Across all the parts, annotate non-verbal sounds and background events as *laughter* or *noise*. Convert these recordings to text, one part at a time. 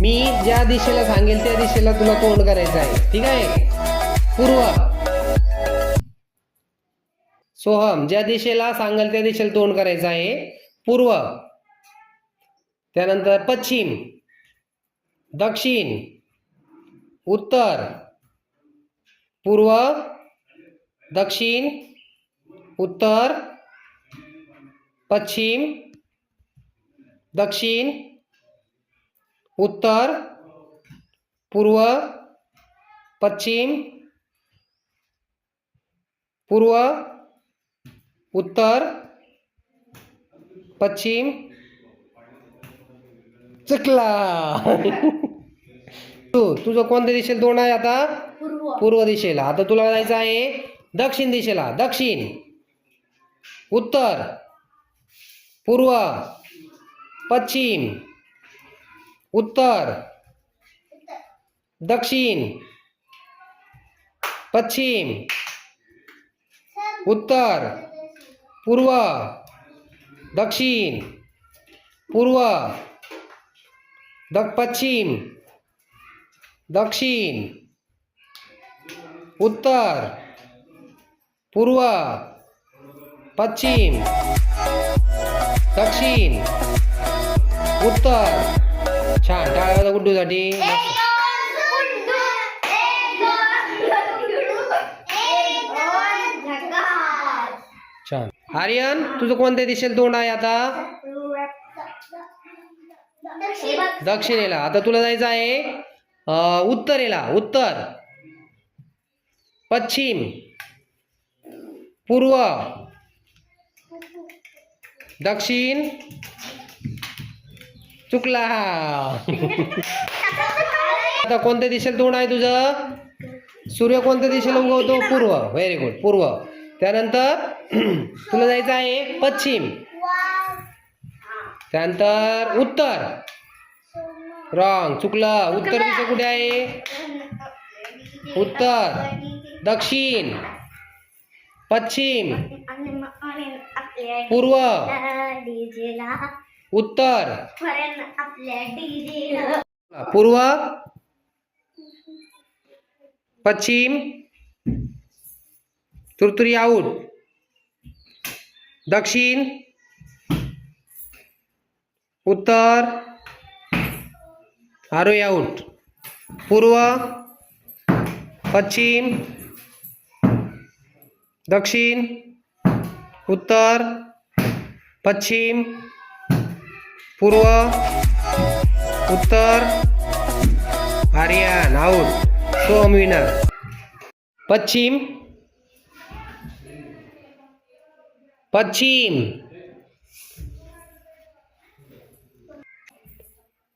मी ज्या दिशेला सांगेल त्या दिशेला तुला तोंड करायचं आहे. ठीक आहे? पूर्व. सोहम ज्या दिशेला सांगेल त्या दिशेला तोंड करायचं आहे. पूर्व. त्यानंतर पश्चिम. दक्षिण. उत्तर. पूर्व. दक्षिण. उत्तर. पश्चिम. दक्षिण. उत्तर पूर्व पश्चिम पूर्व उत्तर पश्चिम चकला तू तुझं कोणत्या दिशेला तोंड आहे आता? पूर्व. पूर्व दिशेला. आता तुला जायचं आहे दक्षिण दिशेला. दक्षिण. उत्तर पूर्व पश्चिम. उत्तर दक्षिण पश्चिम उत्तर पूर्व दक्षिण पूर्व द पश्चिम दक्षिण उत्तर पूर्व पश्चिम दक्षिण उत्तर छान टाळ्या गुड्डूसाठी छान. आर्यन तुझं कोणत्या दिशेला तोंड आहे आता? दक्षिणेला. आता तुला जायचं आहे उत्तरेला. उत्तर. पश्चिम. पूर्व. दक्षिण. चुकला. आता कोणत्या दिशेला तोंड आहे तुझं? सूर्य कोणत्या दिशेला उगवतो? पूर्व. व्हेरी गुड पूर्व. त्यानंतर *clears throat* तुला जायचं आहे पश्चिम. त्यानंतर उत्तर. रॉंग चुकलं. उत्तर दिशा कुठे आहे? उत्तर. दक्षिण. पश्चिम. पूर्व. डीजेला उत्तर. पूर्व. पश्चिम. तुरतुरी आऊट. दक्षिण. उत्तर. आरोही आऊट. पूर्व. पश्चिम. दक्षिण. उत्तर. पश्चिम. पूर्व उत्तर आर्यन आउट सोम विनर पश्चिम। पश्चिम।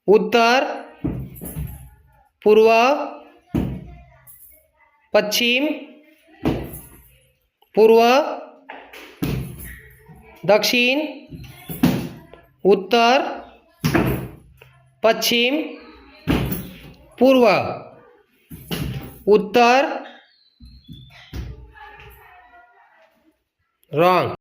उत्तर। पूर्व। पश्चिम। पूर्व। दक्षिण। उत्तर पश्चिम पूर्व। उत्तर रॉंग।